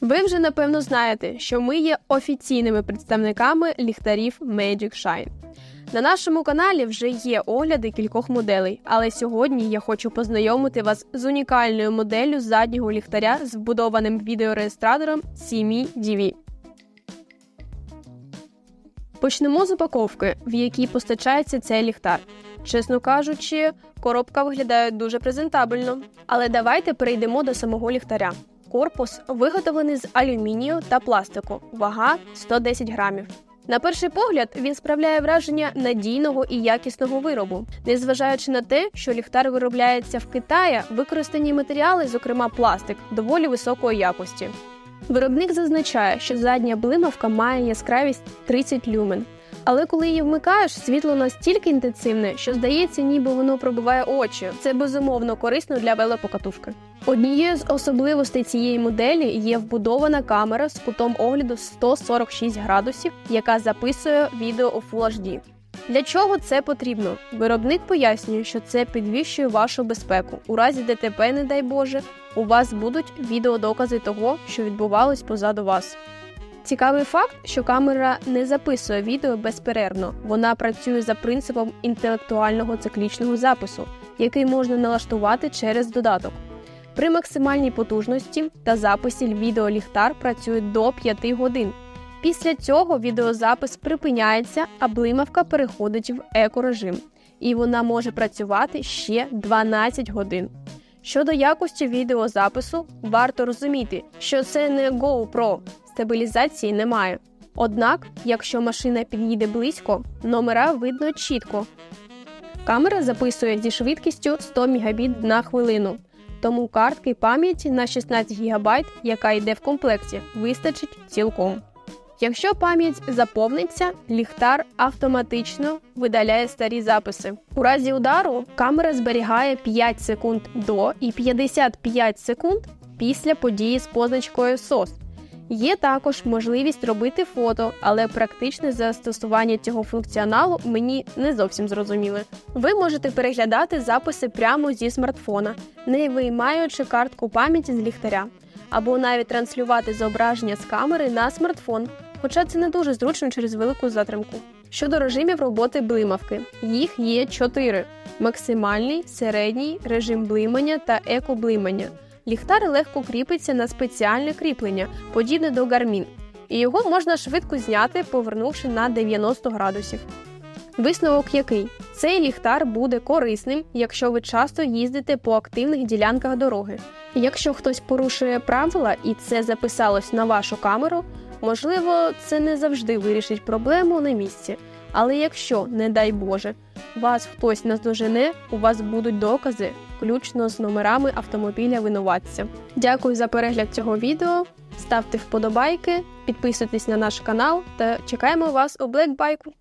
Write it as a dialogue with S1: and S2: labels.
S1: Ви вже напевно знаєте, що ми є офіційними представниками ліхтарів Magic Shine. На нашому каналі вже є огляди кількох моделей, але сьогодні я хочу познайомити вас з унікальною моделлю заднього ліхтаря з вбудованим відеореєстратором CME DV. Почнемо з упаковки, в якій постачається цей ліхтар. Чесно кажучи, коробка виглядає дуже презентабельно. Але давайте перейдемо до самого ліхтаря. Корпус виготовлений з алюмінію та пластику, вага 110 грамів. На перший погляд він справляє враження надійного і якісного виробу, незважаючи на те, що ліхтар виробляється в Китаї, використані матеріали, зокрема пластик, доволі високої якості. Виробник зазначає, що задня блимавка має яскравість 30 люмен. Але коли її вмикаєш, світло настільки інтенсивне, що здається, ніби воно пробиває очі. Це безумовно корисно для велопокатушки. Однією з особливостей цієї моделі є вбудована камера з кутом огляду 146 градусів, яка записує відео у Full HD. Для чого це потрібно? Виробник пояснює, що це підвищує вашу безпеку. У разі ДТП, не дай Боже, у вас будуть відеодокази того, що відбувалось позаду вас. Цікавий факт, що камера не записує відео безперервно, вона працює за принципом інтелектуального циклічного запису, який можна налаштувати через додаток. При максимальній потужності та записі відеоліхтар працює до 5 годин. Після цього відеозапис припиняється, а блимавка переходить в екорежим, і вона може працювати ще 12 годин. Щодо якості відеозапису, варто розуміти, що це не GoPro, стабілізації немає. Однак, якщо машина під'їде близько, номера видно чітко. Камера записує зі швидкістю 100 Мбіт на хвилину, тому картки пам'яті на 16 ГБ, яка йде в комплекті, вистачить цілком. Якщо пам'ять заповниться, ліхтар автоматично видаляє старі записи. У разі удару камера зберігає 5 секунд до і 55 секунд після події з позначкою SOS. Є також можливість робити фото, але практичне застосування цього функціоналу мені не зовсім зрозуміле. Ви можете переглядати записи прямо зі смартфона, не виймаючи картку пам'яті з ліхтаря, або навіть транслювати зображення з камери на смартфон, хоча це не дуже зручно через велику затримку. Щодо режимів роботи блимавки, їх є чотири: максимальний, середній, режим блимання та екоблимання. Ліхтар легко кріпиться на спеціальне кріплення, подібне до гармін, і його можна швидко зняти, повернувши на 90 градусів. Висновок який цей ліхтар буде корисним, якщо ви часто їздите по активних ділянках дороги. Якщо хтось порушує правила і це записалось на вашу камеру, можливо, це не завжди вирішить проблему на місці. Але якщо, не дай Боже, вас хтось наздожене, у вас будуть докази, включно з номерами автомобіля винуватця. Дякую за перегляд цього відео. Ставте вподобайки, підписуйтесь на наш канал та чекаємо вас у Блекбайку.